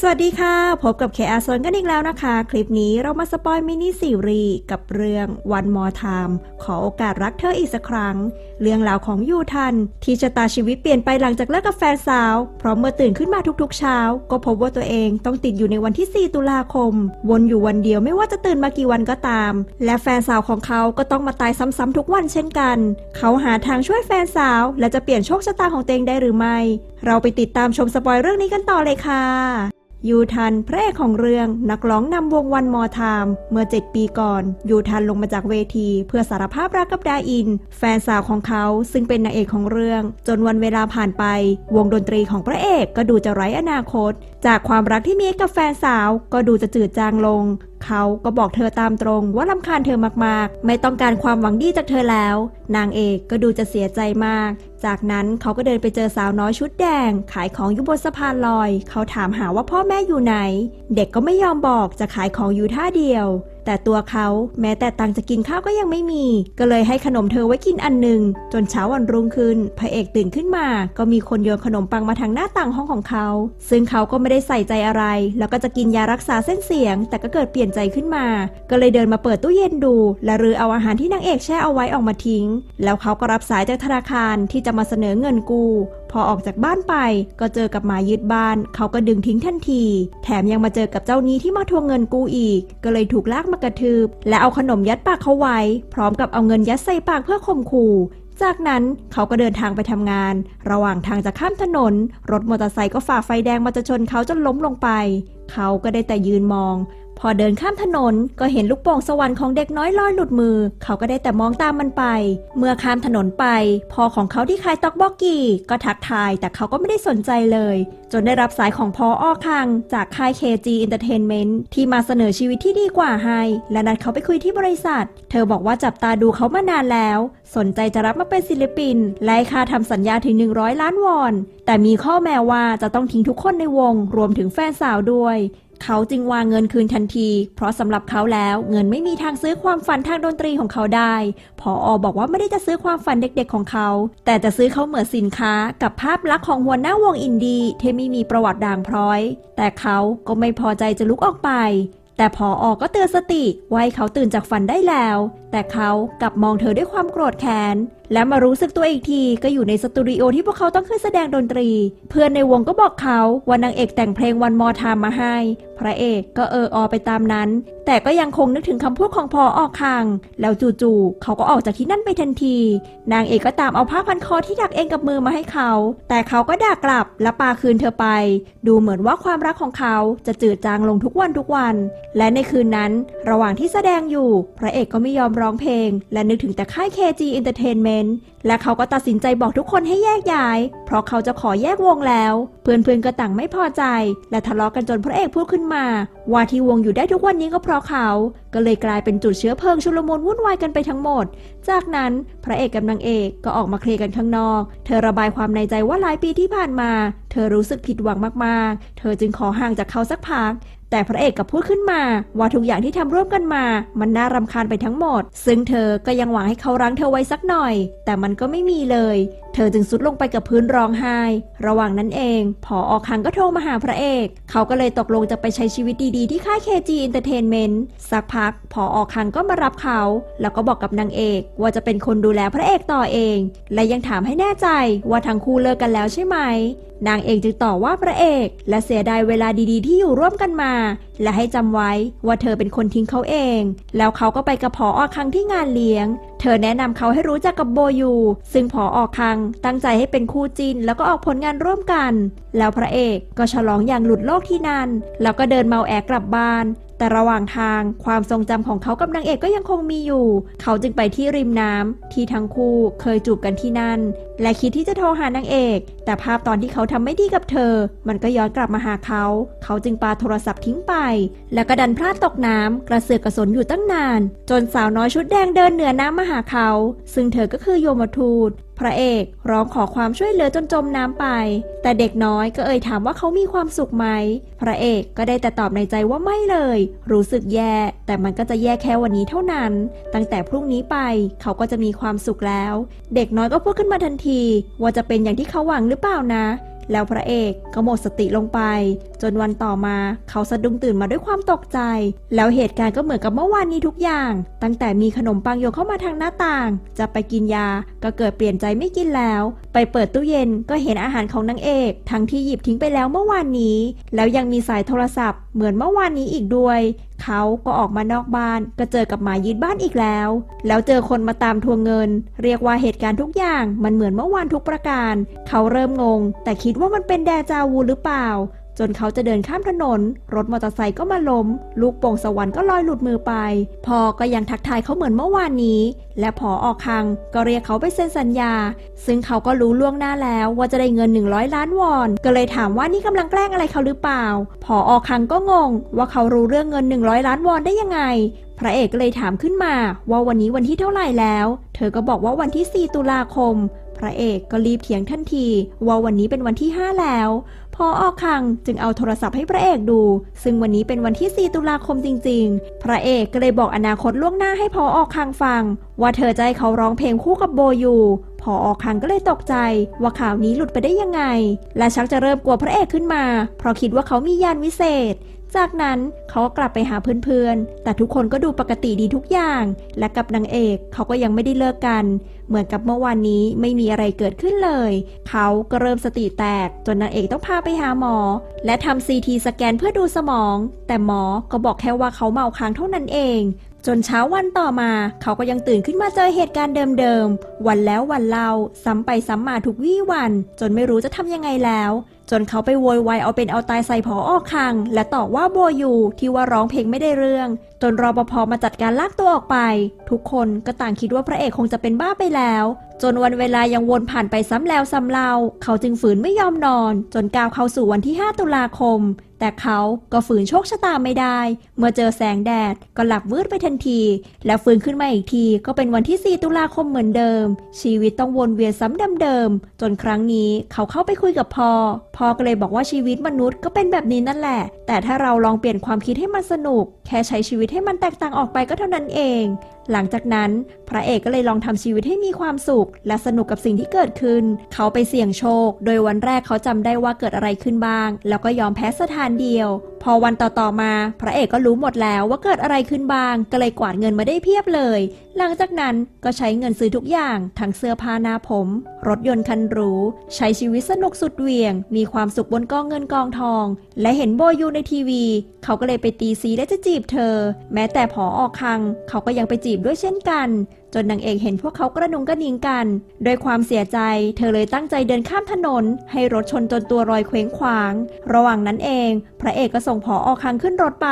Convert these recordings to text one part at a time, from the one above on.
สวัสดีค่ะ พบกับเคอาซนกันอีกแล้วนะคะ คลิปนี้เรามาสปอยมินิซีรีส์กับเรื่อง One More Time ขอโอกาสรักเธออีกสักครั้ง เรื่องราวของยูทัน ที่ชะตาชีวิตเปลี่ยนไปหลังจากเลิกกับแฟนสาว เพราะเมื่อตื่นขึ้นมาทุกๆเช้า ก็พบว่าตัวเองต้องติดอยู่ในวันที่ 4 ตุลาคม วนอยู่วันเดียวไม่ว่าจะตื่นมากี่วันก็ตาม และแฟนสาวของเขาก็ต้องมาตายซ้ำๆทุกวันเช่นกัน เขาหาทางช่วยแฟนสาว และจะเปลี่ยนโชคชะตาของตัวเองได้หรือไม่ เราไปติดตามชมสปอยเรื่องนี้กันต่อเลยค่ะ ยูทันพระเอกของเรื่องนักร้องนำวงวันมอไทม์เมื่อ 7 ปีก่อน ยูทันลงมาจากเวที เพื่อสารภาพรักกับดาอิน แฟนสาวของเขาซึ่งเป็นนางเอกของเรื่อง จนวันเวลาผ่านไป วงดนตรีของพระเอกก็ดูจะไร้อนาคต จากความรักที่มีกับแฟนสาวก็ดูจะจืดจางลง เขาก็บอกเธอตามตรงว่าลำคาญเธอมากๆ ไม่ต้องการความหวังดีจากเธอแล้ว นางเอกก็ดูจะเสียใจมาก จากนั้นเขาก็เดินไปเจอสาวน้อยชุดแดง ขายของอยู่บนสะพานลอย เขาถามหาว่าพ่อแม่อยู่ไหน เด็กก็ไม่ยอมบอกจะขายของอยู่ท่าเดียว แต่ตัวเขาแม้แต่ตังจะกินข้าวก็ยังไม่มี ก็เลยให้ขนมเธอไว้กินอันหนึ่งจนเช้าวันรุ่งขึ้น พระเอกตื่นขึ้นมา ก็มีคนโยนขนมปังมาทางหน้าต่างห้องของเขา ซึ่งเขาก็ไม่ได้ใส่ใจอะไร แล้วก็จะกินยารักษาเส้นเสียง แต่ก็เกิดเปลี่ยนใจขึ้นมา ก็เลยเดินมาเปิดตู้เย็นดู และรื้อเอาอาหารที่นางเอกแช่เอาไว้ออกมาทิ้ง แล้วเขาก็รับสายจากธนาคารที่จะมาเสนอเงินกู้ พอออกจากบ้านไปก็เจอกับหมายึดบ้าน เขาก็ดึงทิ้งทันที แถมยังมาเจอกับเจ้าหนี้ที่มาทวงเงินกู้อีก ก็เลยถูกลากมากระทืบ และเอาขนมยัดปากเขาไว้ พร้อมกับเอาเงินยัดใส่ปากเพื่อข่มขู่จากนั้นเขาก็เดินทางไปทำงาน ระหว่างทางจะข้ามถนน รถมอเตอร์ไซค์ก็ฝ่าไฟแดงมาจะชนเขาจนล้มลงไป เขาก็ได้แต่ยืนมอง พอเดินข้ามถนนก็เห็นลูกโป่งสวรรค์ของเด็กน้อยลอยหลุดมือ เขาก็ได้แต่มองตามมันไป เมื่อข้ามถนนไปพ่อของเขาที่ขายต็อกบอกกี้ ก็ทักทายแต่เขาก็ไม่ได้สนใจเลย จนได้รับสายของพออ้อคัง จากค่าย KG Entertainment ที่มาเสนอชีวิตที่ดีกว่าให้ และนัดเขาไปคุยที่บริษัท เธอบอกว่าจับตาดูเขามานานแล้ว สนใจจะรับมาเป็นศิลปินและค่าทำสัญญาถึง 100 ล้านวอน แต่มีข้อแม้ว่าจะต้องทิ้งทุกคนในวง รวมถึงแฟนสาวด้วย เขาจึงวางเงินคืนทันที เพราะสำหรับเขาแล้วเงินไม่มีทางซื้อความฝันทางดนตรีของเขาได้ พออบอกว่าไม่ได้จะซื้อความฝันเด็กๆของเขา แต่จะซื้อเขาเหมือนสินค้ากับภาพลักษณ์ของหัวหน้าวงอินดี้ที่ไม่มีประวัติด่างพร้อย แต่เขาก็ไม่พอใจจะลุกออกไป แต่พออก็เตือนสติไว้ให้เขาตื่นจากฝันได้แล้ว แต่เขากลับมองเธอด้วยความโกรธแค้นและมารู้สึกตัวอีกทีก็อยู่ในสตูดิโอที่พวกเขาต้องขึ้นแสดงดนตรี เพื่อนในวงก็บอกเขาว่านางเอกแต่งเพลงวันมอทามมาให้ พระเอกก็เอออไปตามนั้น แต่ก็ยังคงนึกถึงคำพูดของพอออกคาง แล้วจู่ๆเขาก็ออกจากที่นั่นไปทันที นางเอกก็ตามเอาผ้าพันคอที่ดักเองกับมือมาให้เขา แต่เขาก็ด่ากลับและปาคืนเธอไป ดูเหมือนว่าความรักของเขาจะจืดจางลงทุกวันทุกวัน และในคืนนั้น ระหว่างที่แสดงอยู่ พระเอกก็ไม่ยอมร้องเพลง และนึกถึงแต่ค่าย KG Entertainment และเขาก็ตัดสินใจบอกทุกคนให้แยกย้าย เพราะเขาจะขอแยกวงแล้ว เพื่อนๆก็ต่างไม่พอใจ และทะเลาะกันจนพระเอกพูดขึ้นมา ว่าที่วงอยู่ได้ทุกวันนี้ก็เพราะเขา ก็เลยกลายเป็นจุดเชื้อเพลิงชุลมุนวุ่นวายกันไปทั้งหมด จากนั้นพระเอกกับนางเอกก็ออกมาเคลียร์กันข้างนอก เธอระบายความในใจว่าหลายปีที่ผ่านมา เธอรู้สึกผิดหวังมากๆ เธอจึงขอห่างจากเขาสักพัก แต่พระเอกกับพูดขึ้นมา ว่าทุกอย่างที่ทำร่วมกันมา มันน่ารำคาญไปทั้งหมด ซึ่งเธอก็ยังหวังให้เขารั้งเธอไว้สักหน่อย แต่มันก็ไม่มีเลย เธอจึงสุดลงไปกับพื้นร้องไห้ ระหว่างนั้นเองพอออกคังก็โทรมาหาพระเอก เขาก็เลยตกลงจะไปใช้ชีวิตดีๆที่ค่าย KG Entertainment สักพักพอออกคังก็มารับเขา แล้วก็บอกกับนางเอกว่าจะเป็นคนดูแลพระเอกต่อเอง และยังถามให้แน่ใจว่าทั้งคู่เลิกกันแล้วใช่ไหม นางเอกจึงตอบว่าพระเอก และเสียดายเวลาดีๆ ที่อยู่ร่วมกันมา และให้จำไว้ว่าเธอเป็นคนทิ้งเขาเอง แล้วเขาก็ไปกับพออคังที่งานเลี้ยง เธอแนะนำเขาให้รู้จักกับโบยู ซึ่งพอออกคังตั้งใจให้เป็นคู่จินแล้วก็ออกผลงานร่วมกัน แล้วพระเอกก็ฉลองอย่างหลุดโลกที่นั่นแล้วก็เดินเมาแอกลับบ้าน แต่ระหว่างทางความทรงจำของเขากับนางเอกก็ยังคงมีอยู่ เขาจึงไปที่ริมน้ำที่ทั้งคู่เคยจูบกันที่นั่น และคิดที่จะโทรหานางเอก แต่ภาพตอนที่เขาทำไม่ดีกับเธอ มันก็ย้อนกลับมาหาเขา เขาจึงปาโทรศัพท์ทิ้งไป แล้วก็ดันพลาดตกน้ำกระเสือกกระสนอยู่ตั้งนาน จนสาวน้อยชุดแดงเดินเหนือน้ำมาหาเขา ซึ่งเธอก็คือโยมทูต พระเอกร้องขอความช่วยเหลือจนจมน้ำไป แต่เด็กน้อยก็เอ่ยถามว่าเขามีความสุขไหม พระเอกก็ได้แต่ตอบในใจว่าไม่เลย รู้สึกแย่ แต่มันก็จะแย่แค่วันนี้เท่านั้น ตั้งแต่พรุ่งนี้ไปเขาก็จะมีความสุขแล้ว เด็กน้อยก็พูดขึ้นมาทันที ว่าจะเป็นอย่างที่เขาหวังหรือเปล่านะ แล้วพระเอกก็หมดสติลงไป จนวันต่อมาเขาสะดุ้งตื่นมาด้วยความตกใจ แล้วเหตุการณ์ก็เหมือนกับเมื่อวานนี้ทุกอย่าง ตั้งแต่มีขนมปังโยนเข้ามาทางหน้าต่าง จะไปกินยาก็เกิดเปลี่ยนใจไม่กินแล้ว ไปเปิดตู้เย็นก็เห็นอาหารของนางเอก ทั้งที่หยิบทิ้งไปแล้วเมื่อวานนี้ แล้วยังมีสายโทรศัพท์เหมือนเมื่อวานนี้อีกด้วยเขาก็ออกมานอกบ้านก็เจอกับหมายึดบ้านอีกแล้ว แล้วเจอคนมาตามทวงเงิน เรียกว่าเหตุการณ์ทุกอย่างมันเหมือนเมื่อวานทุกประการ เขาเริ่มงง แต่คิดว่ามันเป็นแดจาวูหรือเปล่า จนเขาจะเดินข้ามถนน รถมอเตอร์ไซค์ก็มาล้ม ลูกโป่งสวรรค์ก็ลอยหลุดมือไป พอก็ยังทักทายเขาเหมือนเมื่อวานนี้ และพอออกคังก็เรียกเขาไปเซ็นสัญญา ซึ่งเขาก็รู้ล่วงหน้าแล้วว่าจะได้เงิน 100 ล้านวอน ก็เลยถามว่านี่กำลังแกล้งอะไรเขาหรือเปล่า พอออกคังก็งง ว่าเขารู้เรื่องเงิน 100 ล้านวอนได้ยังไงพระเอกก็เลยถามขึ้นมาว่าวันนี้วันที่เท่าไหร่แล้ว เธอก็บอกว่าวันที่ 4 ตุลาคม พระเอกก็รีบเถียงทันทีว่าวันนี้เป็นวันที่ 5 แล้ว พอออกคังจึงเอาโทรศัพท์ให้พระเอกดู ซึ่งวันนี้เป็นวันที่ 4 ตุลาคมจริง ๆ พระเอกก็เลยบอกอนาคตล่วงหน้าให้พอออกคังฟัง ว่าเธอจะให้เขาร้องเพลงคู่กับโบอยู่พอออกคังก็เลยตกใจว่าข่าวนี้หลุดไปได้ยังไง และชักจะเริ่มกลัวพระเอกขึ้นมา เพราะคิดว่าเขามียานวิเศษ จากนั้นเขาก็กลับไปหาเพื่อนๆ แต่ทุกคนก็ดูปกติดีทุกอย่าง และกับนางเอกเขาก็ยังไม่ได้เลิกกัน เหมือนกับเมื่อวานนี้ไม่มีอะไรเกิดขึ้นเลย เขาก็เริ่มสติแตก จนนางเอกต้องพาไปหาหมอ และทำซีทีสแกนเพื่อดูสมอง แต่หมอก็บอกแค่ว่าเขาเมาค้างเท่านั้นเองจนเช้าวันต่อมาเขาก็ยังตื่นขึ้นมาเจอเหตุการณ์เดิมๆ วันแล้ววันเล่าซ้ำไปซ้ำมาทุกวี่วัน จนไม่รู้จะทำยังไงแล้ว จนเขาไปโวยวายเอาเป็นเอาตายใส่ผอออกคัง และต่อว่าโบอยู่ที่ว่าร้องเพลงไม่ได้เรื่อง จนรอปภมาจัดการลากตัวออกไป ทุกคนก็ต่างคิดว่าพระเอกคงจะเป็นบ้าไปแล้ว จนวันเวลายังวนผ่านไปซ้ำแล้วซ้ำเล่า เขาจึงฝืนไม่ยอมนอน จนก้าวเข้าสู่วันที่ 5 ตุลาคม แต่เขาก็ฝืนโชคชะตาไม่ได้ เมื่อเจอแสงแดดก็หลับวืดไปทันที แล้วฟื้นขึ้นมาอีกทีก็เป็นวันที่ 4 ตุลาคมเหมือนเดิม ชีวิตต้องวนเวียนซ้ำเดิมๆจนครั้งนี้เขาเข้าไปคุยกับพ่อพ่อก็เลยบอกว่าชีวิตมนุษย์ก็เป็นแบบนี้นั่นแหละ แต่ถ้าเราลองเปลี่ยนความคิดให้มันสนุก แค่ใช้ชีวิตให้มันแตกต่างออกไปก็เท่านั้นเองหลังจากนั้น พระเอกก็เลยลองทำชีวิตให้มีความสุข และสนุกกับสิ่งที่เกิดขึ้น เขาไปเสี่ยงโชค โดยวันแรกเขาจำได้ว่าเกิดอะไรขึ้นบ้าง แล้วก็ยอมแพ้สถานเดียว พอวันต่อๆมา พระเอกก็รู้หมดแล้วว่าเกิดอะไรขึ้นบ้าง ก็เลยกวาดเงินมาได้เพียบเลย หลังจากนั้นก็ใช้เงินซื้อทุกอย่างทั้งเสื้อผ้าหน้าผม รถยนต์คันหรูใช้ชีวิตสนุกสุดเหวี่ยง มีความสุขบนกองเงินกองทอง และเห็นโบยูในทีวี เขาก็เลยไปตีซีและจะจีบเธอ แม้แต่ผอออกคัง เขาก็ยังไปจีบด้วยเช่นกัน จนนางเอกเห็นพวกเขากระนุงกระนิงกันโดยความเสียใจ เธอเลยตั้งใจเดินข้ามถนน ให้รถชนจนตัวรอยเคว้งขวาง ระหว่างนั้นเอง พระเอกก็ส่งผอออกคังขึ้นรถไป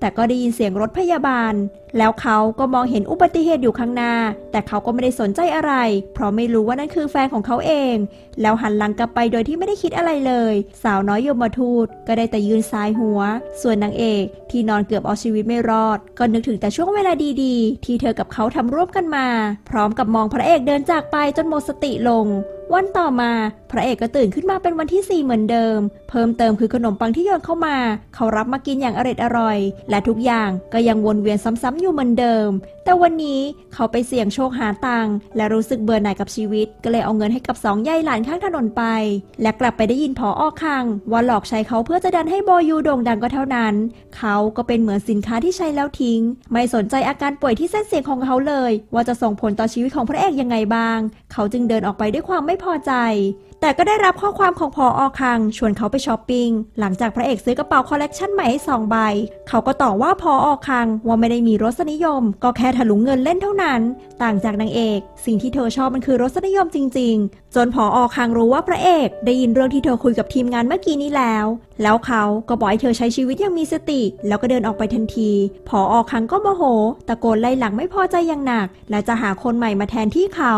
แต่ก็ได้ยินเสียงรถพยาบาล แล้วเขาก็มองเห็นอุบัติเหตุอยู่ข้างหน้า แต่เขาก็ไม่ได้สนใจอะไร เพราะไม่รู้ว่านั่นคือแฟนของเขาเอง แล้วหันหลังกลับไปโดยที่ไม่ได้คิดอะไรเลย สาวน้อยยมทูตก็ได้แต่ยืนซ้ายหัว ส่วนนางเอกที่นอนเกือบเอาชีวิตไม่รอด ก็นึกถึงแต่ช่วงเวลาดีๆ ที่เธอกับเขาทำร่วมกันมาพร้อมกับมองพระเอกเดินจากไปจนหมดสติลงวันต่อมา พระเอกก็ตื่นขึ้นมาเป็นวันที่ 4 เหมือนเดิม เพิ่มเติมคือขนมปังที่โยนเข้ามา เขารับมากินอย่างอร่อยอร่อย และทุกอย่างก็ยังวนเวียนซ้ำๆอยู่เหมือนเดิม แต่วันนี้เขาไปเสี่ยงโชคหาตังค์และรู้สึกเบื่อหน่ายกับชีวิต ก็เลยเอาเงินให้กับสองยายหลานข้างถนนไป และกลับไปได้ยินพอออคังว่าหลอกใช้เขาเพื่อจะดันให้โบยูโด่งดังก็เท่านั้น เขาก็เป็นเหมือนสินค้าที่ใช้แล้วทิ้ง ไม่สนใจอาการป่วยที่เส้นเสียงของเขาเลย ว่าจะส่งผลต่อชีวิตของพระเอกยังไงบ้าง เขาจึงเดินออกไปด้วยความไม่ไม่พอใจ แต่ก็ได้รับข้อความของพออคัง ชวนเขาไปช้อปปิ้งหลังจากพระเอกซื้อกระเป๋าคอลเลกชันใหม่ให้สองใบ เขาก็ต่อว่าพออคังว่าไม่ได้มีรสนิยม ก็แค่ถลุงเงินเล่นเท่านั้น ต่างจากนางเอก สิ่งที่เธอชอบมันคือรสนิยมจริง ๆ จนพออคังรู้ว่าพระเอกได้ยินเรื่องที่เธอคุยกับทีมงานเมื่อกี้นี้แล้ว แล้วเขาก็บอกให้เธอใช้ชีวิตอย่างมีสติ แล้วก็เดินออกไปทันที พออคังก็โมโห ตะโกนไล่หลังไม่พอใจอย่างหนัก และจะหาคนใหม่มาแทนที่เขา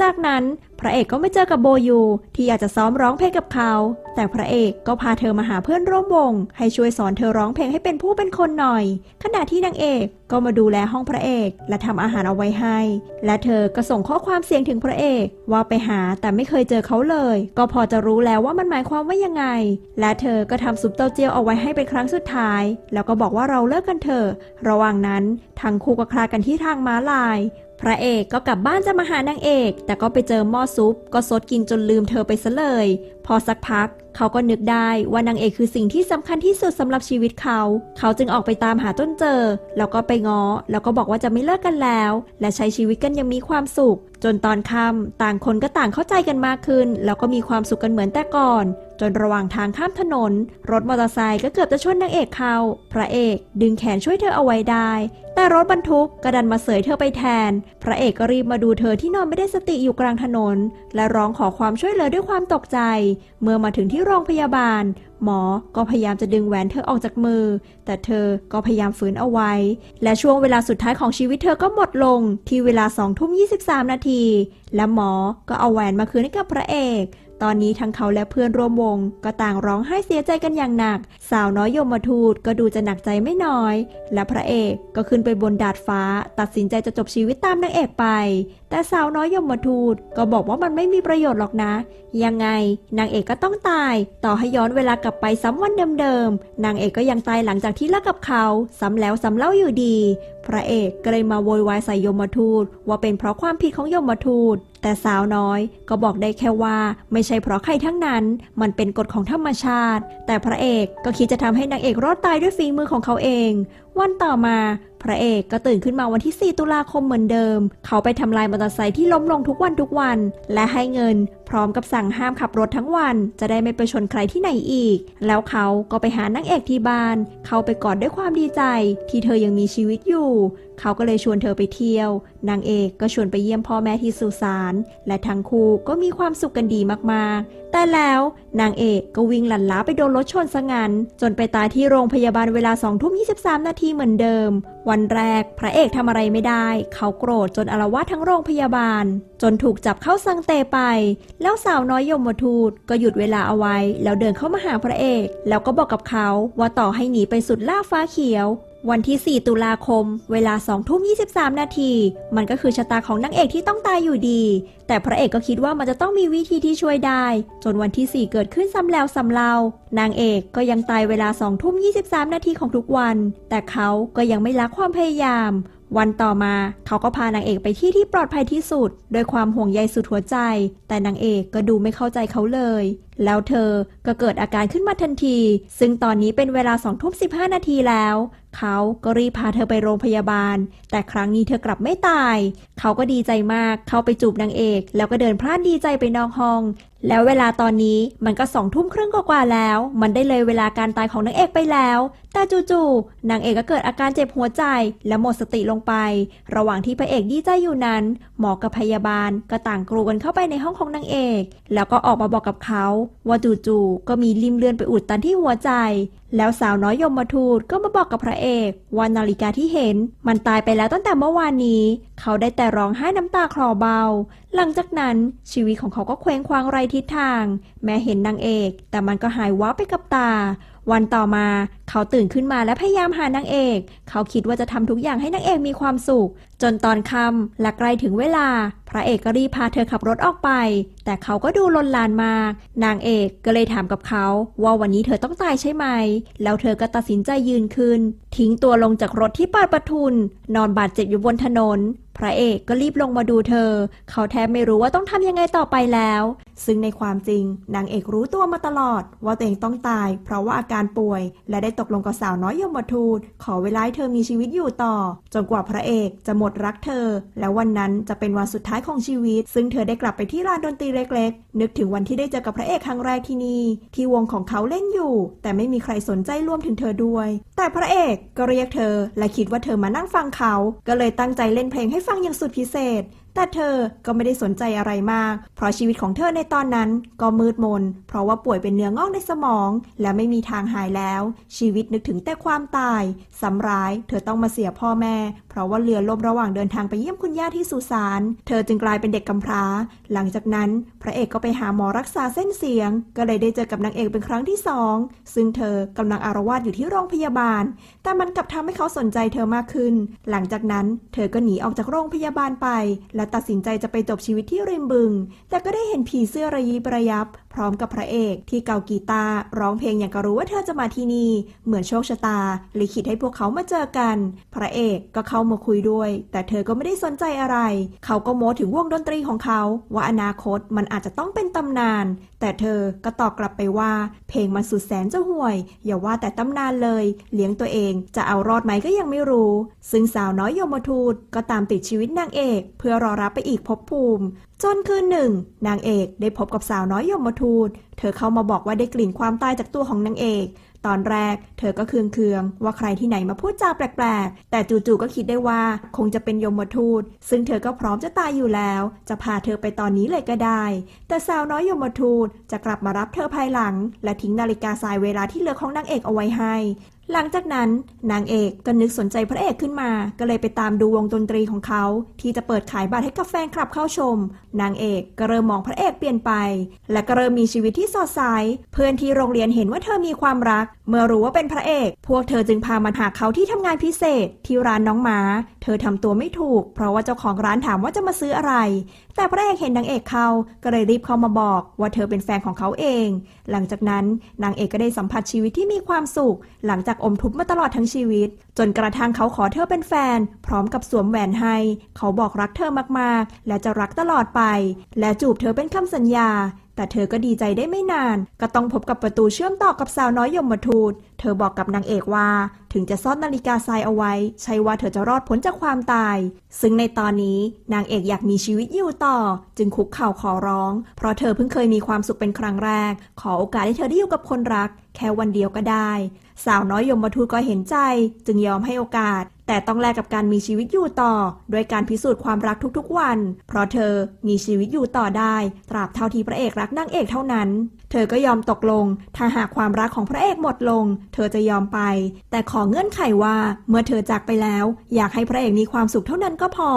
จากนั้น พระเอกก็ไม่เจอกับโบยูที่อยากจะซ้อมร้องเพลงกับเขา แต่พระเอกก็พาเธอมาหาเพื่อนร่วมวง ให้ช่วยสอนเธอร้องเพลงให้เป็นผู้เป็นคนหน่อย ขณะที่นางเอกก็มาดูแลห้องพระเอก และทำอาหารเอาไว้ให้ และเธอก็ส่งข้อความเสียงถึงพระเอก ว่าไปหาแต่ไม่เคยเจอเขาเลย ก็พอจะรู้แล้วว่ามันหมายความว่ายังไง และเธอก็ทำซุปเต้าเจี้ยวเอาไว้ให้เป็นครั้งสุดท้าย แล้วก็บอกว่าเราเลิกกันเถอะระหว่างนั้นทั้งคู่ก็คลากันที่ทางม้าลาย ระเอกก็กลับบ้านจะมาหานางเอก แต่ก็ไปเจอหม้อซุป ก็ซดกินจนลืมเธอไปซะเลย พอสักพัก เขาก็นึกได้ว่านางเอกคือสิ่งที่สำคัญที่สุดสำหรับชีวิตเขา เขาจึงออกไปตามหาจนเจอ แล้วก็ไปง้อ แล้วก็บอกว่าจะไม่เลิกกันแล้ว และใช้ชีวิตกันยังมีความสุข จนตอนค่ำต่างคนก็ต่างเข้าใจกันมากขึ้น แล้วก็มีความสุขกันเหมือนแต่ก่อนจนระหว่างทางข้ามถนน รถมอเตอร์ไซค์ก็เกือบจะชนนางเอกเขาพระเอกดึงแขนช่วยเธอเอาไว้ได้ แต่รถบรรทุกกระดันมาเสยเธอไปแทน พระเอกก็รีบมาดูเธอที่นอนไม่ได้สติอยู่กลางถนน และร้องขอความช่วยเหลือด้วยความตกใจ เมื่อมาถึงที่โรงพยาบาล หมอก็พยายามจะดึงแหวนเธอออกจากมือ แต่เธอก็พยายามฝืนเอาไว้ และช่วงเวลาสุดท้ายของชีวิตเธอก็หมดลงที่เวลา2ทุ่ม23 นาที และหมอก็เอาแหวนมาคืนให้กับพระเอก ตอนนี้ทั้งเขาและเพื่อนร่วมวง ก็ต่างร้องไห้เสียใจกันอย่างหนัก สาวน้อยยมทูตก็ดูจะหนักใจไม่น้อย และพระเอกก็ขึ้นไปบนดาดฟ้า ตัดสินใจจะจบชีวิตตามนางเอกไปแต่สาวน้อยยมทูตก็บอกว่ามันไม่มีประโยชน์หรอกนะ ยังไง นางเอกก็ต้องตาย ต่อให้ย้อนเวลากลับไปซ้ำวันเดิมๆ นางเอกก็ยังตายหลังจากที่เลิกกับเขา ซ้ำแล้วซ้ำเล่าอยู่ดี พระเอกก็เลยมาโวยวายใส่ยมทูตว่าเป็นเพราะความผิดของยมทูต แต่สาวน้อยก็บอกได้แค่ว่าไม่ใช่เพราะใครทั้งนั้น มันเป็นกฎของธรรมชาติ แต่พระเอกก็คิดจะทำให้นางเอกรอดตายด้วยฝีมือของเขาเอง วันต่อมาพระเอกก็ตื่นขึ้นมาวันที่ 4 ตุลาคมเหมือนเดิม เขาไปทำลายมอเตอร์ไซค์ที่ล้มลงทุกวันทุกวัน และให้เงิน พร้อมกับสั่งห้ามขับรถทั้งวัน จะได้ไม่ไปชนใครที่ไหนอีก แล้วเขาก็ไปหานางเอกที่บ้าน เขาไปกอดด้วยความดีใจ ที่เธอยังมีชีวิตอยู่ เขาก็เลยชวนเธอไปเที่ยว นางเอกก็ชวนไปเยี่ยมพ่อแม่ที่สุสาน และทั้งคู่ก็มีความสุขกันดีมากๆ แต่แล้วนางเอกก็วิ่งหลั่นล้าไปโดนรถชนซะงั้น จนไปตายที่โรงพยาบาลเวลา2ทุ่ม23 นาทีเหมือนเดิม วันแรกพระเอกทำอะไรไม่ได้ เขาโกรธจนอารวาสทั้งโรงพยาบาล จนถูกจับเข้าสังเตไป แล้วสาวน้อยยมทูตก็หยุดเวลาเอาไว้ แล้วเดินเข้ามาหาพระเอก แล้วก็บอกกับเขาว่าต่อให้หนีไปสุดล่าฟ้าเขียว วันที่ 4 ตุลาคม เวลา2ทุ่ม23 นาที มันก็คือชะตาของนางเอกที่ต้องตายอยู่ดี แต่พระเอกก็คิดว่ามันจะต้องมีวิธีที่ช่วยได้ จนวันที่ 4 เกิดขึ้นซ้ำแล้วซ้ำเล่านางเอกก็ยังตายเวลา2ทุ่ม23 นาทีของทุกวัน แต่เขาก็ยังไม่ละความพยายาม วันต่อมาเขาก็พานางเอกไปที่ที่ปลอดภัยที่สุด โดยความห่วงใยสุดหัวใจ แต่นางเอกก็ดูไม่เข้าใจเขาเลย แล้วเธอก็เกิดอาการขึ้นมาทันที ซึ่งตอนนี้เป็นเวลา2ทุ่ม15นาทีแล้ว เขาก็รีบพาเธอไปโรงพยาบาล แต่ครั้งนี้เธอกลับไม่ตาย เขาก็ดีใจมากเข้าไปจูบนางเอก แล้วก็เดินพลาดดีใจไปนอกห้อง แล้วเวลาตอนนี้มันก็สองทุ่มครึ่งกว่าแล้ว มันได้เลยเวลาการตายของนางเอกไปแล้ว แต่จู่ๆนางเอกก็เกิดอาการเจ็บหัวใจและหมดสติลงไป ระหว่างที่พระเอกดีใจอยู่นั้น หมอกับพยาบาลก็ต่างกรูกันเข้าไปในห้องของนางเอก แล้วก็ออกมาบอกกับเขา ว่าจู่ๆก็มีริมเลือนไปอุดตันที่หัวใจ แล้วสาวน้อยยมทูตก็มาบอกกับพระเอกว่านาฬิกาที่เห็น มันตายไปแล้วตั้งแต่เมื่อวานนี้ เขาได้แต่ร้องไห้น้ำตาคลอเบา หลังจากนั้นชีวิตของเขาก็เคว้งคว้างไรทิศทาง แม้เห็นนางเอก แต่มันก็หายวับไปกับตา วันต่อมาเขาตื่นขึ้นมาและพยายามหานางเอก เขาคิดว่าจะทำทุกอย่างให้นางเอกมีความสุข จนตอนค่ำและใกล้ถึงเวลา พระเอกก็รีบพาเธอขับรถออกไป แต่เขาก็ดูลนลานมาก นางเอกก็เลยถามกับเขาว่าวันนี้เธอต้องตายใช่ไหม แล้วเธอก็ตัดสินใจยืนขึ้น ทิ้งตัวลงจากรถที่ปาดประทุน นอนบาดเจ็บอยู่บนถนน พระเอกก็รีบลงมาดูเธอ เขาแทบไม่รู้ว่าต้องทำยังไงต่อไปแล้ว ซึ่งในความจริงนางเอกรู้ตัวมาตลอด ว่าตัวเองต้องตาย เพราะว่าอาการป่วย และได้ตกลงกับสาวน้อยยมทูตขอเวลาให้เธอมีชีวิตอยู่ต่อ จนกว่าพระเอกจะหมดรักเธอ และวันนั้นจะเป็นวันสุดท้ายของชีวิต ซึ่งเธอได้กลับไปที่ร้านดนตรีเล็ก ๆ นึกถึงวันที่ได้เจอกับพระเอกครั้งแรกที่นี่ที่วงของเขาเล่นอยู่ แต่ไม่มีใครสนใจร่วมถึงเธอด้วย แต่พระเอกก็เรียกเธอ และคิดว่าเธอมานั่งฟังเขา ก็เลยตั้งใจเล่นเพลงให้ฟังอย่างสุดพิเศษ แต่เธอก็ไม่ได้สนใจอะไรมาก เพราะชีวิตของเธอในตอนนั้นก็มืดมน เพราะว่าป่วยเป็นเนื้องอกในสมอง และไม่มีทางหายแล้ว ชีวิตนึกถึงแต่ความตายสำร้าย เธอต้องมาเสียพ่อแม่ เพราะว่าเรือล่มระหว่างเดินทางไปเยี่ยมคุณย่าที่สุสาน เธอจึงกลายเป็นเด็กกำพร้า หลังจากนั้น พระเอกก็ไปหาหมอรักษาเส้นเสียง ก็เลยได้เจอกับนางเอกเป็นครั้งที่สองซึ่งเธอกำลังอารวาสอยู่ที่โรงพยาบาล แต่มันกลับทำให้เขาสนใจเธอมากขึ้น หลังจากนั้น เธอก็หนีออกจากโรงพยาบาลไป และตัดสินใจจะไปจบชีวิตที่ริมบึง แต่ก็ได้เห็นผีเสื้อระยิบระยับ พร้อมกับพระเอกที่เกากีตาร์ร้องเพลงอย่างก็รู้ว่าเธอจะมาที่นี่ เหมือนโชคชะตา ลิขิตให้พวกเขามาเจอกัน พระเอกก็เข้ามาคุยด้วย แต่เธอก็ไม่ได้สนใจอะไร เขาก็โม้ถึงวงดนตรีของเขา ว่าอนาคตมันอาจจะต้องเป็นตำนาน แต่เธอก็ตอบกลับไปว่า เพลงมันสุดแสนจะห่วย อย่าว่าแต่ตำนานเลย เลี้ยงตัวเองจะเอารอดไหมก็ยังไม่รู้ ซึ่งสาวน้อยยมทูตก็ตามติดชีวิตนางเอก เพื่อรอรับไปอีกภพภูมิ จนคืนหนึ่ง นางเอกได้พบกับสาวน้อยยมทูต เธอเข้ามาบอกว่าได้กลิ่นความตายจากตัวของนางเอก ตอนแรก เธอก็เคืองเคืองๆว่าใครที่ไหนมาพูดจาแปลกๆ แต่จู่ๆก็คิดได้ว่าคงจะเป็นยมทูต ซึ่งเธอก็พร้อมจะตายอยู่แล้ว จะพาเธอไปตอนนี้เลยก็ได้ แต่สาวน้อยยมทูตจะกลับมารับเธอภายหลัง และทิ้งนาฬิกาทรายเวลาที่เหลือของนางเอกเอาไว้ให้ หลังจากนั้นนางเอกก็นึกสนใจพระเอกขึ้นมา ก็เลยไปตามดูวงดนตรีของเขา ที่จะเปิดขายบัตรให้กับแฟนคลับเข้าชม นางเอกก็เริ่มมองพระเอกเปลี่ยนไป และก็เริ่มมีชีวิตที่สดใส เพื่อนที่โรงเรียนเห็นว่าเธอมีความรัก เมื่อรู้ว่าเป็นพระเอก พวกเธอจึงพามาหาเขาที่ทำงานพิเศษที่ร้านน้องหมา เธอทำตัวไม่ถูก เพราะว่าเจ้าของร้านถามว่าจะมาซื้ออะไร แต่พระเอกเห็นนางเอกเขาก็เลยรีบเข้ามาบอกว่าเธอเป็นแฟนของเขาเอง หลังจากนั้นนางเอกก็ได้สัมผัสชีวิตที่มีความสุข หลังจากอมทุกข์มาตลอดทั้งชีวิต จนกระทั่งเขาขอเธอเป็นแฟน พร้อมกับสวมแหวนให้ เขาบอกรักเธอมากๆ และจะรักตลอดไป และจูบเธอเป็นคำสัญญา แต่เธอก็ดีใจได้ไม่นาน ก็ต้องพบกับประตูเชื่อมต่อกับสาวน้อยยมทูต เธอบอกกับนางเอกว่า ถึงจะซ่อนนาฬิกาทรายเอาไว้ ใช่ว่าเธอจะรอดพ้นจากความตาย ซึ่งในตอนนี้นางเอกอยากมีชีวิตอยู่ต่อ จึงคุกเข่าขอร้อง เพราะเธอเพิ่งเคยมีความสุขเป็นครั้งแรก ขอโอกาสให้เธอได้อยู่กับคนรัก แค่วันเดียวก็ได้ สาวน้อยยมทูตก็เห็นใจ จึงยอมให้โอกาส แต่ต้องแลกกับการมีชีวิตอยู่ต่อ โดยการพิสูจน์ความรักทุกๆวัน เพราะเธอมีชีวิตอยู่ต่อได้ ตราบเท่าที่พระเอกรักนางเอกเท่านั้นเธอก็ยอมตกลง ถ้าหากความรักของพระเอกหมดลง เธอจะยอมไป แต่ขอเงื่อนไขว่าเมื่อเธอจากไปแล้ว อยากให้พระเอกมีความสุขเท่านั้นก็พอ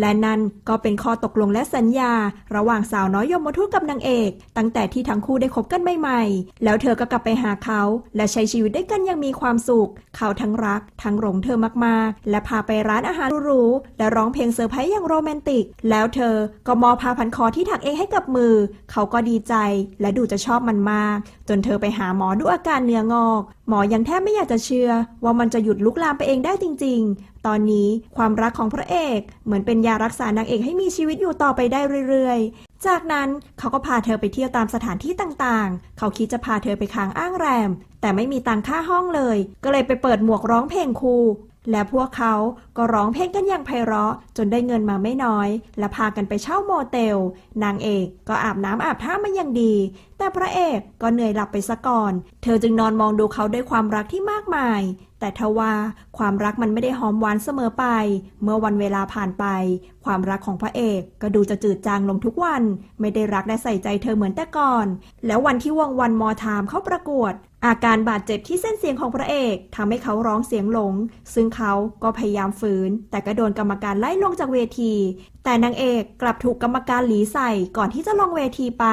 และนั่นก็เป็นข้อตกลงและสัญญา ระหว่างสาวน้อยยมทูตกับนางเอก ตั้งแต่ที่ทั้งคู่ได้คบกันใหม่ๆ แล้วเธอก็กลับไปหาเขา และใช้ชีวิตด้วยกันอยังมีความสุข เขาทั้งรัก ทั้งหลงเธอมากๆ และพาไปร้านอาหารหรูๆและร้องเพลงเซอร์ไพรส์อย่างโรแมนติก แล้วเธอก็มอบผ้าพันคอที่ถักเองให้กับมือ เขาก็ดีใจและดูจะชอบมันมาก จนเธอไปหาหมอดูอาการเนื้องอก หมอยังแทบไม่อยากจะเชื่อ ว่ามันจะหยุดลุกลามไปเองได้จริง ๆ ตอนนี้ความรักของพระเอกเหมือนเป็นยารักษานางเอกให้มีชีวิตอยู่ต่อไปได้เรื่อยๆ จากนั้นเขาก็พาเธอไปเที่ยวตามสถานที่ต่างๆ เขาคิดจะพาเธอไปค้างอ้างแรม แต่ไม่มีตังค่าห้องเลย ก็เลยไปเปิดหมวกร้องเพลงครู และพวกเขาก็ร้องเพลงกันอย่างไพเราะ จนได้เงินมาไม่น้อย และพากันไปเช่าโมเตล นางเอกก็อาบน้ำอาบท่ามาอย่างดี แต่พระเอกก็เหนื่อยหลับไปซะก่อน เธอจึงนอนมองดูเขาด้วยความรักที่มากมาย แต่ทว่าความรักมันไม่ได้หอมหวานเสมอไป เมื่อวันเวลาผ่านไป ความรักของพระเอกก็ดูจะจืดจางลงทุกวัน ไม่ได้รักและใส่ใจเธอเหมือนแต่ก่อน แล้ววันที่วงวันมอทามเข้าประกวด อาการบาดเจ็บที่เส้นเสียงของพระเอกทำให้เขาร้องเสียงหลง ซึ่งเขาก็พยายามฝืน แต่ก็โดนกรรมการไล่ลงจากเวทีแต่นางเอกกลับถูกกรรมการหลีใส่ก่อนที่จะลงเวทีไป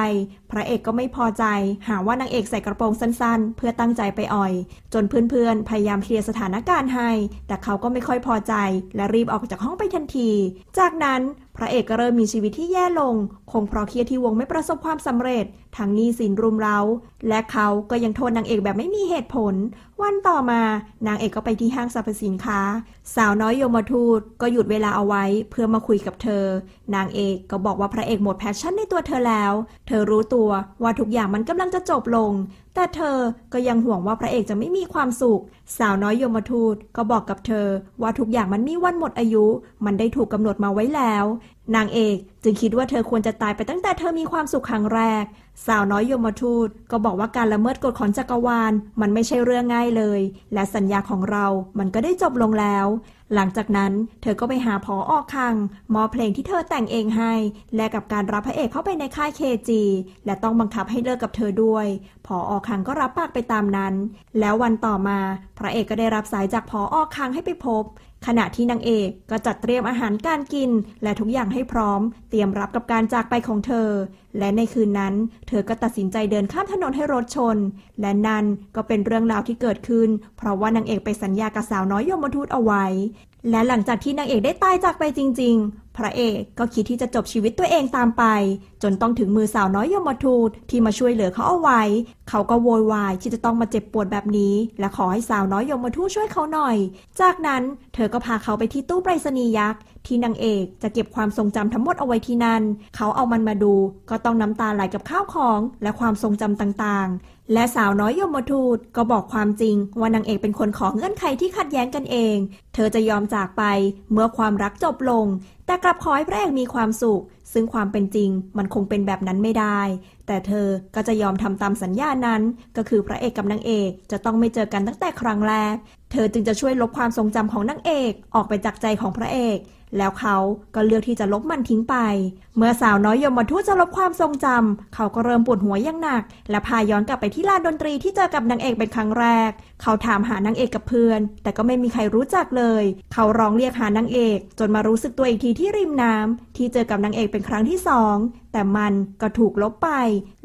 พระเอกก็ไม่พอใจ หาว่านางเอกใส่กระโปรงสั้นๆ เพื่อตั้งใจไปอ่อย จนเพื่อนๆ พยายามเคลียร์สถานการณ์ให้ แต่เขาก็ไม่ค่อยพอใจ และรีบออกจากห้องไปทันที จากนั้นพระเอกก็เริ่มมีชีวิตที่แย่ลง คงเพราะเครียดที่วงไม่ประสบความสำเร็จ ทั้งนี้สินรุมเร้า และเขาก็ยังโทษนางเอกแบบไม่มีเหตุผล วันต่อมานางเอกก็ไปที่ห้างสรรพสินค้า สาวน้อยโยมทูตก็หยุดเวลาเอาไว้เพื่อมาคุยกับเธอ นางเอกก็บอกว่าพระเอกหมดแพชชั่นในตัวเธอแล้ว เธอรู้ตัวว่าทุกอย่างมันกำลังจะจบลง แต่เธอก็ยังห่วงว่าพระเอกจะไม่มีความสุข สาวน้อยโยมทูตก็บอกกับเธอ ว่าทุกอย่างมันมีวันหมดอายุ มันได้ถูกกำหนดมาไว้แล้ว นางเอกจึงคิดว่าเธอควรจะตายไปตั้งแต่เธอมีความสุขครั้งแรก สาวน้อยยมทูตก็บอกว่าการละเมิดกฎของจักรวาล มันไม่ใช่เรื่องง่ายเลย และสัญญาของเรามันก็ได้จบลงแล้ว หลังจากนั้นเธอก็ไปหาพอออกคังมอเพลงที่เธอแต่งเองให้ และกับการรับพระเอกเข้าไปในค่ายเคจีและต้องบังคับให้เลิกกับเธอด้วยพอออกคังก็รับปากไปตามนั้น แล้ววันต่อมา พระเอกก็ได้รับสายจากพอออกคังให้ไปพบ ขณะที่นางเอกก็จัดเตรียมอาหารการกิน และทุกอย่างให้พร้อม เตรียมรับกับการจากไปของเธอ และในคืนนั้น เธอก็ตัดสินใจเดินข้ามถนนให้รถชน และนั่นก็เป็นเรื่องราวที่เกิดขึ้น เพราะว่านางเอกไปสัญญากับสาวน้อยยมทูตเอาไว้ และหลังจากที่นางเอกได้ตายจากไปจริง ๆ พระเอกก็คิดที่จะจบชีวิตตัวเองตามไป จนต้องถึงมือสาวน้อยยมทูตที่มาช่วยเหลือเขาเอาไว้ เขาก็โวยวายที่จะต้องมาเจ็บปวดแบบนี้ และขอให้สาวน้อยยมทูตช่วยเขาหน่อย จากนั้นเธอก็พาเขาไปที่ตู้ไปรษณีย์ยักษ์ที่นางเอกจะเก็บความทรงจำทั้งหมดเอาไว้ที่นั่น เขาเอามันมาดู ก็ต้องน้ำตาไหลกับข้าวของและความทรงจำต่างๆ และสาวน้อยยมทูตก็บอกความจริง ว่านางเอกเป็นคนขอเงื่อนไขที่ขัดแย้งกันเอง เธอจะยอมจากไปเมื่อความรักจบลง แต่กลับขอให้พระเอกมีความสุข ซึ่งความเป็นจริงมันคงเป็นแบบนั้นไม่ได้ แต่เธอก็จะยอมทำตามสัญญานั้น ก็คือพระเอกกับนางเอกจะต้องไม่เจอกันตั้งแต่ครั้งแรก เธอจึงจะช่วยลบความทรงจำของนางเอกออกไปจากใจของพระเอก แล้วเขาก็เลือกที่จะลบมันทิ้งไป เมื่อสาวน้อยยมทูตจะลบความทรงจำเขาก็เริ่มปวดหัวอย่างหนัก และพาย้อนกลับไปที่ลานดนตรีที่เจอกับนางเอกเป็นครั้งแรก เขาถามหานางเอกกับเพื่อน แต่ก็ไม่มีใครรู้จักเลย เขาร้องเรียกหานางเอก จนมารู้สึกตัวอีกทีที่ริมน้ำที่เจอกับนางเอกเป็นครั้งที่สองแต่มันก็ถูกลบไป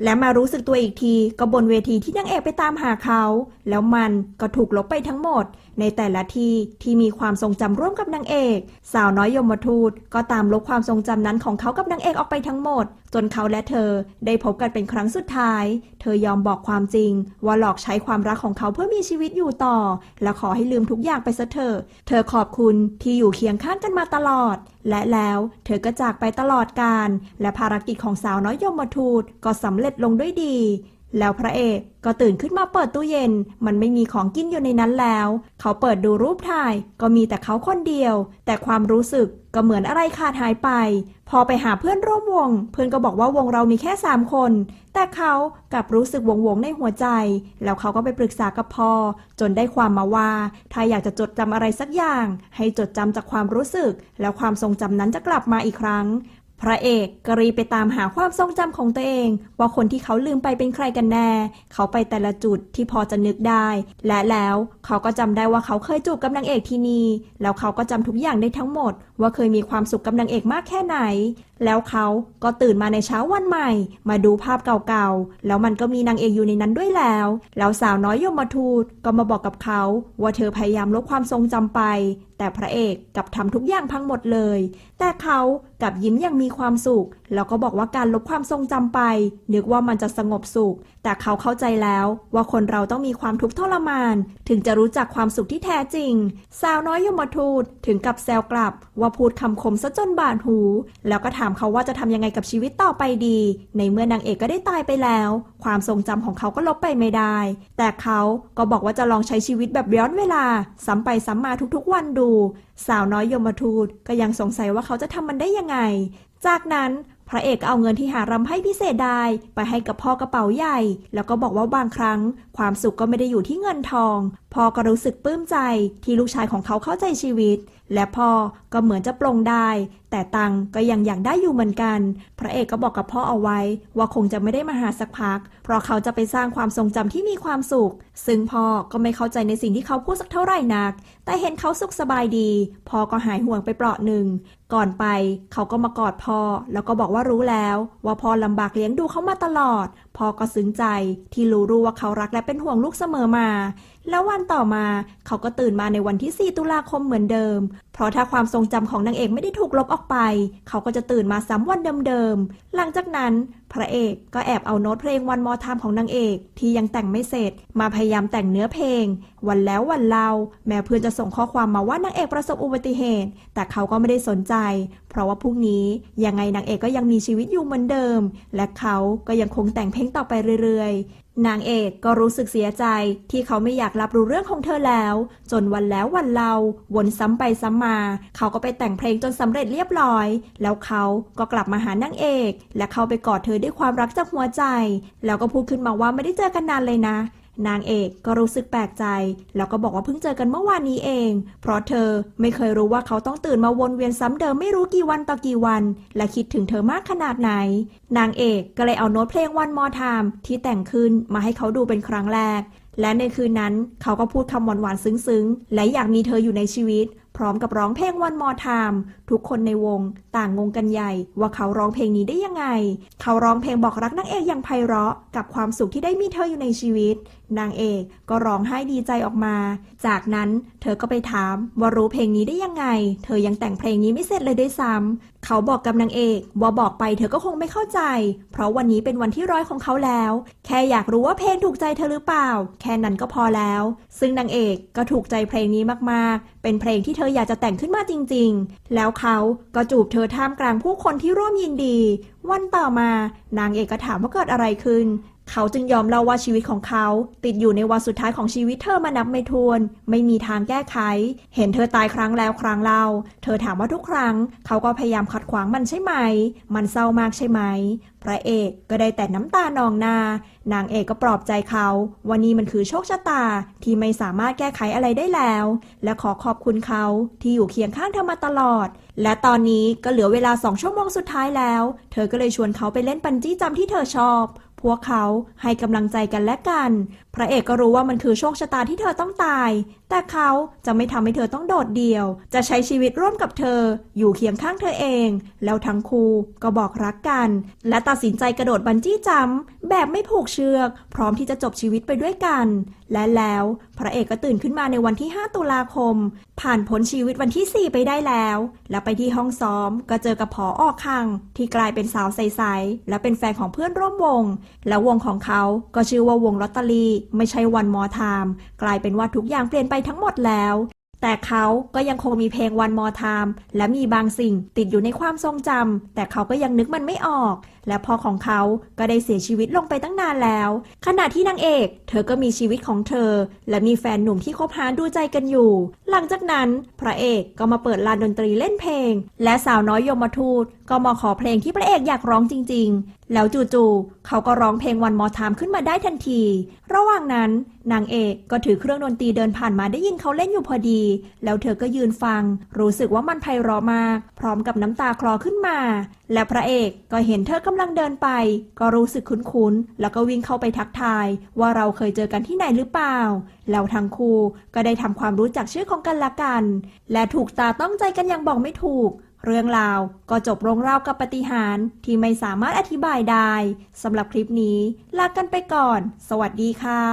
และมารู้สึกตัวอีกทีก็บนเวทีที่นางเอกไปตามหาเขา แล้วมันก็ถูกลบไปทั้งหมด ในแต่ละที่ที่มีความทรงจำร่วมกับนางเอก สาวน้อยยมทูตก็ตามลบความทรงจำนั้นของเขากับนางเอกออกไปทั้งหมด จนเขาและเธอได้พบกันเป็นครั้งสุดท้าย เธอยอมบอกความจริง ว่าหลอกใช้ความรักของเขาเพื่อมีชีวิตอยู่ต่อ และขอให้ลืมทุกอย่างไปซะเถอะเธอขอบคุณที่อยู่เคียงข้างกันมาตลอด และแล้วเธอก็จากไปตลอดกาลและภารกิจของสาวน้อยยมทูตก็สำเร็จลงด้วยดี แล้วพระเอกก็ตื่นขึ้นมาเปิดตู้เย็น มันไม่มีของกินอยู่ในนั้นแล้ว เขาเปิดดูรูปถ่าย ก็มีแต่เขาคนเดียว แต่ความรู้สึกก็เหมือนอะไรขาดหายไป พอไปหาเพื่อนร่วมวง เพื่อนก็บอกว่าวงเรามีแค่สามคน แต่เขากลับรู้สึกวงวงในหัวใจ แล้วเขาก็ไปปรึกษากับพ่อจนได้ความมาว่า ถ้าอยากจะจดจำอะไรสักอย่าง ให้จดจำจากความรู้สึก แล้วความทรงจำนั้นจะกลับมาอีกครั้ง พระเอกกรีไปตามหาความทรงจำของตัวเอง ว่าคนที่เขาลืมไปเป็นใครกันแน่ เขาไปแต่ละจุดที่พอจะนึกได้ และแล้วเขาก็จำได้ว่าเขาเคยจูบกับนางเอกที่นี่ แล้วเขาก็จำทุกอย่างได้ทั้งหมด ว่าเคยมีความสุขกับนางเอกมากแค่ไหน แล้วเขาก็ตื่นมาในเช้าวันใหม่ มาดูภาพเก่าๆ แล้วมันก็มีนางเอกอยู่ในนั้นด้วยแล้ว แล้วสาวน้อยยมทูตก็มาบอกกับเขา ว่าเธอพยายามลบความทรงจำไปแต่พระเอกกับทำทุกอย่างพังหมดเลย แต่เขากับยิ้มอย่างมีความสุข แล้วก็บอกว่าการลบความทรงจำไป นึกว่ามันจะสงบสุข แต่เขาเข้าใจแล้วว่าคนเราต้องมีความทุกข์ทรมาน ถึงจะรู้จักความสุขที่แท้จริง สาวน้อยยมทูตถึงกับแซวกลับ ว่าพูดคำคมซะจนบาดหู แล้วก็ถามเขาว่าจะทำยังไงกับชีวิตต่อไปดี ในเมื่อนางเอกก็ได้ตายไปแล้ว ความทรงจำของเขาก็ลบไปไม่ได้ แต่เขาก็บอกว่าจะลองใช้ชีวิตแบบย้อนเวลา ซ้ำไปซ้ำมาทุกๆวันดู สาวน้อยยมทูตก็ยังสงสัยว่าเขาจะทำมันได้ยังไง จากนั้นพระเอกก็เอาเงินที่หารำให้พิเศษได้ไปให้กับพ่อกระเป๋าใหญ่ แล้วก็บอกว่าบางครั้ง ความสุขก็ไม่ได้อยู่ที่เงินทอง พ่อก็รู้สึกปลื้มใจที่ลูกชายของเขาเข้าใจชีวิต และพ่อก็เหมือนจะปลงได้ แต่ตังก็ยังอยากได้อยู่เหมือนกัน พระเอกก็บอกกับพ่อเอาไว้ ว่าคงจะไม่ได้มาหาสักพัก เพราะเขาจะไปสร้างความทรงจำที่มีความสุข ซึ่งพ่อก็ไม่เข้าใจในสิ่งที่เขาพูดสักเท่าไหร่นัก แต่เห็นเขาสุขสบายดีพ่อก็หายห่วงไปเปราะหนึ่งก่อนไปเขาก็มากอดพ่อ แล้วก็บอกว่ารู้แล้ว ว่าพ่อลำบากเลี้ยงดูเขามาตลอดพ่อก็ซึ้งใจที่รู้รู้ว่าเขารักและเป็นห่วงลูกเสมอมา แล้ววันต่อมาเขาก็ตื่นมาในวันที่ 4 ตุลาคมเหมือนเดิม เพราะถ้าความทรงจำของนางเอกไม่ได้ถูกลบออกไป เขาก็จะตื่นมาซ้ำวันเดิมๆ หลังจากนั้น พระเอกก็แอบเอาโน้ตเพลงวันมอทามของนางเอก ที่ยังแต่งไม่เสร็จ มาพยายามแต่งเนื้อเพลง วันแล้ววันเล่าแม้เพื่อนจะส่งข้อความมาว่านางเอกประสบอุบัติเหตุ แต่เขาก็ไม่ได้สนใจ เพราะว่าพรุ่งนี้ยังไงนางเอกก็ยังมีชีวิตอยู่เหมือนเดิม และเขาก็ยังคงแต่งเพลงต่อไปเรื่อย นางเอกก็รู้สึกเสียใจที่เขาไม่อยากรับรู้เรื่องของเธอแล้ว จนวันแล้ววันเล่าวนซ้ำไปซ้ำมา เขาก็ไปแต่งเพลงจนสำเร็จเรียบร้อย แล้วเขาก็กลับมาหานางเอก และเข้าไปกอดเธอด้วยความรักจากหัวใจ แล้วก็พูดขึ้นมาว่าไม่ได้เจอกันนานเลยนะ นางเอกก็รู้สึกแปลกใจ แล้วก็บอกว่าเพิ่งเจอกันเมื่อวานนี้เอง เพราะเธอไม่เคยรู้ว่าเขาต้องตื่นมาวนเวียนซ้ำเดิมไม่รู้กี่วันต่อกี่วัน และคิดถึงเธอมากขนาดไหน นางเอกก็เลยเอาโน้ตเพลงวันมอทามที่แต่งขึ้นมาให้เขาดูเป็นครั้งแรก และในคืนนั้นเขาก็พูดคำหวานๆซึ้งๆ และอยากมีเธออยู่ในชีวิต พร้อมกับร้องเพลงวันมอ time ทุกคนในวงต่างงงกันใหญ่ ว่าเขาร้องเพลงนี้ได้ยังไง เขาร้องเพลงบอกรักนางเอกอย่างไพเราะ กับความสุขที่ได้มีเธออยู่ในชีวิต นางเอกก็ร้องไห้ดีใจออกมา จากนั้นเธอก็ไปถามว่ารู้เพลงนี้ได้ยังไง เธอยังแต่งเพลงนี้ไม่เสร็จเลยด้วยซ้ำ เขาบอกกับนางเอกว่าบอกไปเธอก็คงไม่เข้าใจ เพราะวันนี้เป็นวันที่ร้อยของเขาแล้ว แค่อยากรู้ว่าเพลงถูกใจเธอหรือเปล่า แค่นั้นก็พอแล้ว ซึ่งนางเอกก็ถูกใจเพลงนี้มากๆ เป็นเพลงที่เธออยากจะแต่งขึ้นมาจริง ๆ แล้วเขาก็จูบเธอท่ามกลางผู้คนที่ร่วมยินดี วันต่อมานางเอกก็ถามว่าเกิดอะไรขึ้น เขาจึงยอมเล่าว่าชีวิตของเขา ติดอยู่ในวันสุดท้ายของชีวิตเธอมานับไม่ถ้วน ไม่มีทางแก้ไข เห็นเธอตายครั้งแล้วครั้งเล่า เธอถามว่าทุกครั้ง เขาก็พยายามขัดขวางมันใช่ไหม มันเศร้ามากใช่ไหม พระเอกก็ได้แต่น้ำตานองหน้า นางเอกก็ปลอบใจเขาว่านี่มันคือโชคชะตาที่ไม่สามารถแก้ไขอะไรได้แล้ว และขอขอบคุณเขาที่อยู่เคียงข้างเธอมาตลอด และตอนนี้ก็เหลือเวลาสองชั่วโมงสุดท้ายแล้ว เธอก็เลยชวนเขาไปเล่นปันจี้จำที่เธอชอบ พวกเขาให้กำลังใจกันและกัน พระเอกก็รู้ว่ามันคือโชคชะตาที่เธอต้องตาย แต่เขาจะไม่ทำให้เธอต้องโดดเดี่ยว จะใช้ชีวิตร่วมกับเธอ อยู่เคียงข้างเธอเอง แล้วทั้งคู่ก็บอกรักกัน และตัดสินใจกระโดดบันจี้จัมป์แบบไม่ผูกเชือก พร้อมที่จะจบชีวิตไปด้วยกัน และแล้วพระเอกก็ตื่นขึ้นมาในวันที่ 5 ตุลาคม ผ่านพ้นชีวิตวันที่ 4 ไปได้แล้ว และไปที่ห้องซ้อมก็เจอกับผอออกคัง ที่กลายเป็นสาวใสๆและเป็นแฟนของเพื่อนร่วมวง แล้ววงของเขาก็ชื่อว่าวงลอตเตอรี่ไม่ใช่วันมอ time กลายเป็นว่าทุกอย่างเปลี่ยนไปทั้งหมดแล้ว แต่เขาก็ยังคงมีเพลงวันมอ time และมีบางสิ่งติดอยู่ในความทรงจำแต่เขาก็ยังนึกมันไม่ออกและพ่อของเขาก็ได้เสียชีวิตลงไปตั้งนานแล้ว ขณะที่นางเอก เธอก็มีชีวิตของเธอ และมีแฟนหนุ่มที่คบหาดูใจกันอยู่ หลังจากนั้น พระเอกก็มาเปิดลานดนตรีเล่นเพลง และสาวน้อยยมทูตก็มาขอเพลงที่พระเอกอยากร้องจริง ๆ แล้วจู่ๆเขาก็ร้องเพลงวันมอไทม์ขึ้นมาได้ทันที ระหว่างนั้นนางเอกก็ถือเครื่องดนตรีเดินผ่านมาได้ยินเขาเล่นอยู่พอดี แล้วเธอก็ยืนฟัง รู้สึกว่ามันไพเราะมาก พร้อมกับน้ำตาคลอขึ้นมา และพระเอกก็เห็นเธอกำลังเดินไป ก็รู้สึกคุ้นๆ แล้วก็วิ่งเข้าไปทักทาย ว่าเราเคยเจอกันที่ไหนหรือเปล่า แล้วทั้งคู่ก็ได้ทำความรู้จักชื่อของกันและกัน และถูกตาต้องใจกันอย่างบอกไม่ถูก เรื่องราวก็จบลงราวกับปาฏิหารย์ที่ไม่สามารถอธิบายได้สำหรับคลิปนี้ ลากันไปก่อน สวัสดีค่ะ